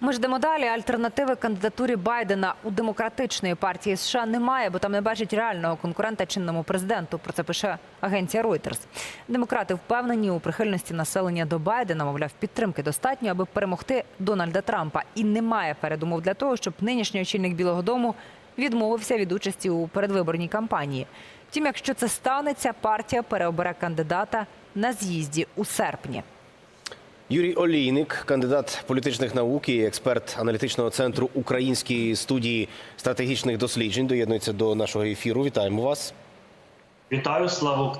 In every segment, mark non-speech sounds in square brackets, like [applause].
Ми ж йдемо далі. Альтернативи кандидатурі Байдена у демократичної партії США немає, бо там не бачать реального конкурента чинному президенту. Про це пише агенція Reuters. Демократи впевнені у прихильності населення до Байдена. Мовляв, підтримки достатньо, аби перемогти Дональда Трампа. І немає передумов для того, щоб нинішній очільник Білого Дому відмовився від участі у передвиборній кампанії. Втім, якщо це станеться, партія переобере кандидата на з'їзді у серпні. Юрій Олійник, кандидат політичних наук і експерт аналітичного центру Української студії стратегічних досліджень, доєднується до нашого ефіру. Вітаємо вас. Вітаю. Героям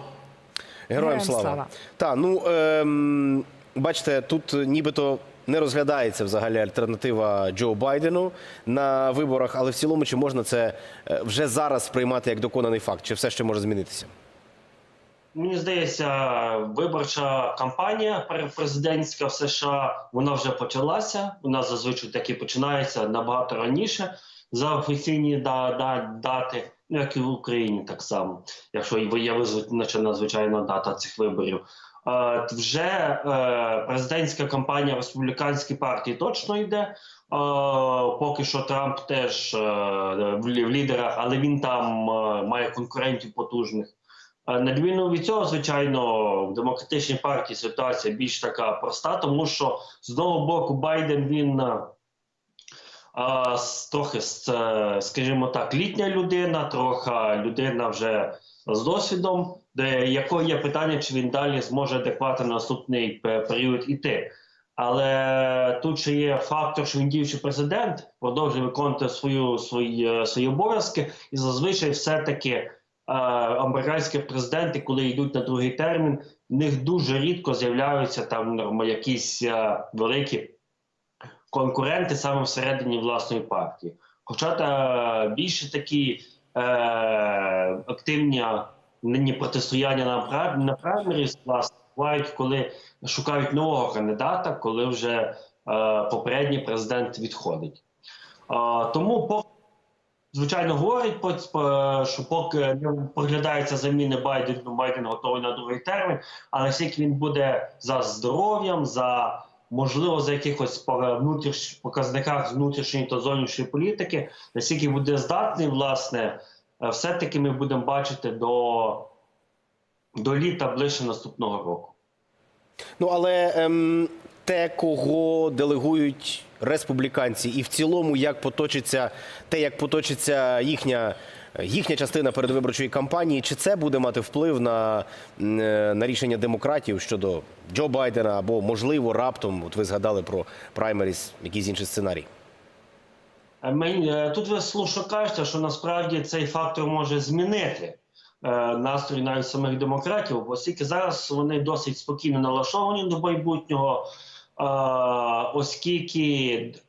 Героям слава. слава. Та ну ем, бачите, тут нібито не розглядається взагалі альтернатива Джо Байдену на виборах, але в цілому чи можна це е, вже зараз сприймати як доконаний факт, чи все ще може змінитися? Мені здається, виборча кампанія пре- президентська в США вона вже почалася. У нас зазвичай таки починається набагато раніше за офіційні да, да, дати, ну, як і в Україні так само, якщо і є визначена звичайна дата цих виборів. Е, вже е, президентська кампанія республіканської партії точно йде. Е, поки що Трамп теж е, в лідерах, але він там е, має конкурентів потужних. На відміну від цього, звичайно, в демократичній партії ситуація більш така проста, тому що з одного боку Байден він а, трохи е, скажімо так, літня людина, трохи людина вже з досвідом, де якої є питання, чи він далі зможе адекватно на наступний період іти. Але тут ще є фактор, що він діючий президент продовжує виконувати свою свої, е, свої обов'язки, і зазвичай все-таки е, американські президенти, коли йдуть на другий термін, в них дуже рідко з'являються там якісь великі конкуренти саме всередині власної партії. Хоча та більше такі е, активні нині протистояння на на праймеріс власне бувають, коли шукають нового кандидата, коли вже е, попередній президент відходить. Е, тому поки Звичайно, говорить, що поки не проглядається заміни Байдену, Байден готовий на другий термін, але скільки він буде за здоров'ям, за можливо за якихось показниках внутрішньої та зовнішньої політики, наскільки буде здатний, власне, е, все-таки ми будемо бачити до, до літа ближче наступного року. Ну але ем, те, кого делегують республіканці, і в цілому, як поточиться те, як поточиться їхня. Їхня частина передвиборчої кампанії, чи це буде мати вплив на, е, на рішення демократів щодо Джо Байдена або можливо раптом, от ви згадали про праймеріс, якийсь інший сценарій? Е, Тут ви слушно кажете, що насправді цей фактор може змінити е, настрій навіть самих демократів, оскільки зараз вони досить спокійно налаштовані до майбутнього, е, оскільки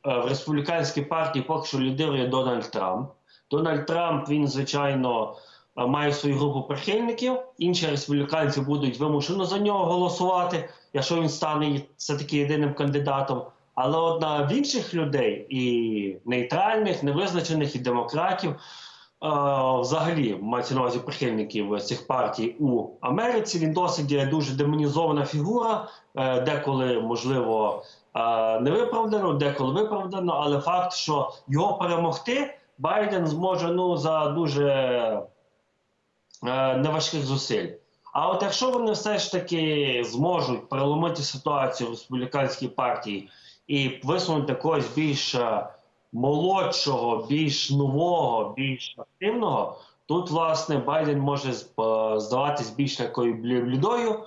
е, в республіканській партії поки що лідирує Дональд Трамп. Дональд Трамп він звичайно має свою групу прихильників. Інші республіканці будуть вимушено за нього голосувати, якщо він стане все таки єдиним кандидатом. Але от на в інших людей, і нейтральних, невизначених, і демократів, взагалі мається на увазі прихильників цих партій у Америці. Він досить дуже демонізована фігура, е, деколи можливо е, не виправдано, деколи виправдано, але факт, що його перемогти Байден зможе ну за дуже е, неважких зусиль. А от якщо вони все ж таки зможуть переломити ситуацію в республіканській партії і висунути когось більш е, молодшого, більш нового, більш активного, тут власне Байден може е, здаватись більш такою блі- блідою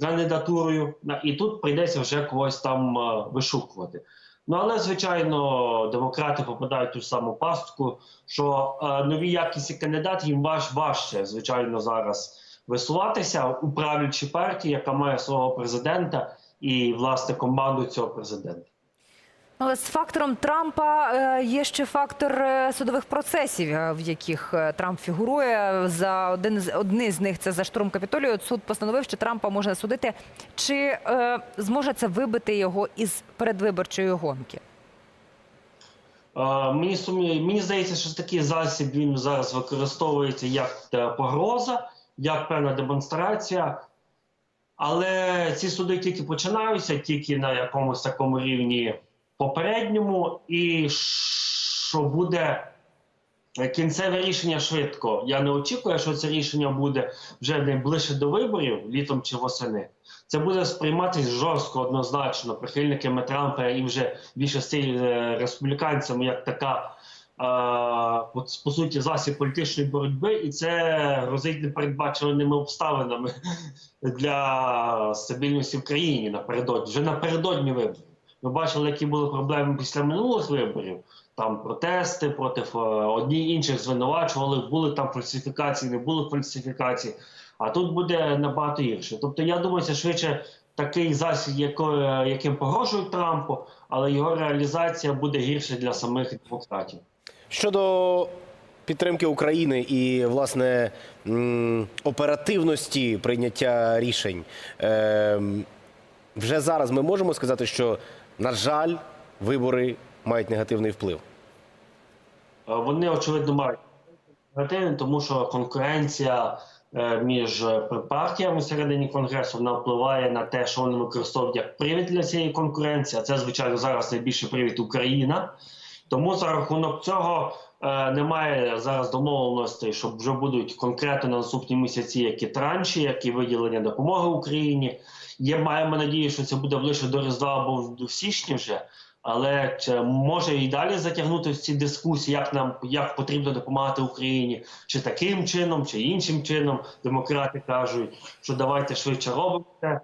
кандидатурою, і тут прийдеться вже когось там е, вишукувати. Ну але звичайно, демократи попадають в ту саму пастку, що е, нові якісні кандидати їм важ, важче, звичайно, зараз висуватися у правлячій партії, яка має свого президента і власне команду цього президента. Але з фактором Трампа е, є ще фактор е, судових процесів, е, в яких Трамп фігурує. За один з одні з них це за штурм Капітолію. Суд постановив, що Трампа можна судити. Чи е, зможе це вибити його із передвиборчої гонки? Мені сумні, мені здається, що такий засіб він зараз використовується як погроза, як певна демонстрація. Але ці суди тільки починаються, тільки на якомусь такому рівні попередньому, і що буде кінцеве рішення швидко. Я не очікую, що це рішення буде вже найближче до виборів, літом чи восени. Це буде сприйматися жорстко, однозначно, прихильниками Трампа і вже більшості е, республіканцями як така. е, по, суті, засіб політичної боротьби, і це грозить непередбаченими обставинами [laughs] для стабільності в країні напередодні. Вже напередодні виборів. Ми бачили, які були проблеми після минулих виборів. Там протести проти е, одні інших звинувачували, були там фальсифікації, не було фальсифікацій. А тут буде набагато гірше. Тобто, я думаю, це швидше такий засіб, яко- яким погрожують Трампу, але його реалізація буде гірше для самих демократів. Щодо підтримки України і власне оперативності прийняття рішень, ем, вже зараз ми можемо сказати, що на жаль, вибори мають негативний вплив. Е, Вони очевидно мають негативний, тому що конкуренція е, між е, партіями всередині конгресу вона впливає на те, що вони використовують як привід для цієї конкуренції. А це звичайно зараз найбільший привід Україна. Тому за рахунок цього е, немає зараз домовленостей, що вже будуть конкретно на наступні місяці які транші, які виділення допомоги Україні. Є маємо надію, що це буде ближче до Різдва або в- січні вже. Але чи може і далі затягнути ці дискусії, як нам як потрібно допомагати Україні, чи таким чином, чи іншим чином. Демократи кажуть, що давайте швидше робимо це.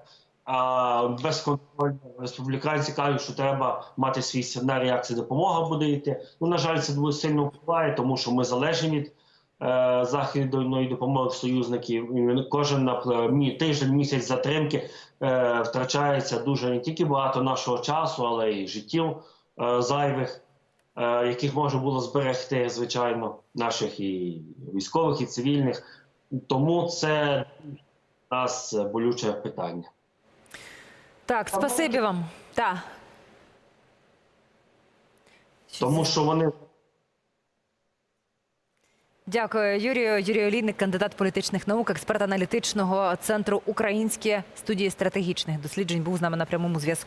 Безконтрольно республіканці кажуть, що треба мати свій сценарій, як ця допомога буде йти. Ну на жаль, це дуже сильно впливає, тому що ми залежні від е, західної допомоги союзників. І кожен напр- мі- тиждень, місяць затримки е, втрачається дуже не тільки багато нашого часу, але й життів е, зайвих, е, яких може було зберегти, звичайно, наших і військових, і цивільних. Тому це нас болюче питання. Так, спасибі вам. Так. Тому що вони Дякую, Юрію. Юрій Олійник, кандидат політичних наук, експерт аналітичного центру Українські студії стратегічних досліджень, був з нами на прямому зв'язку.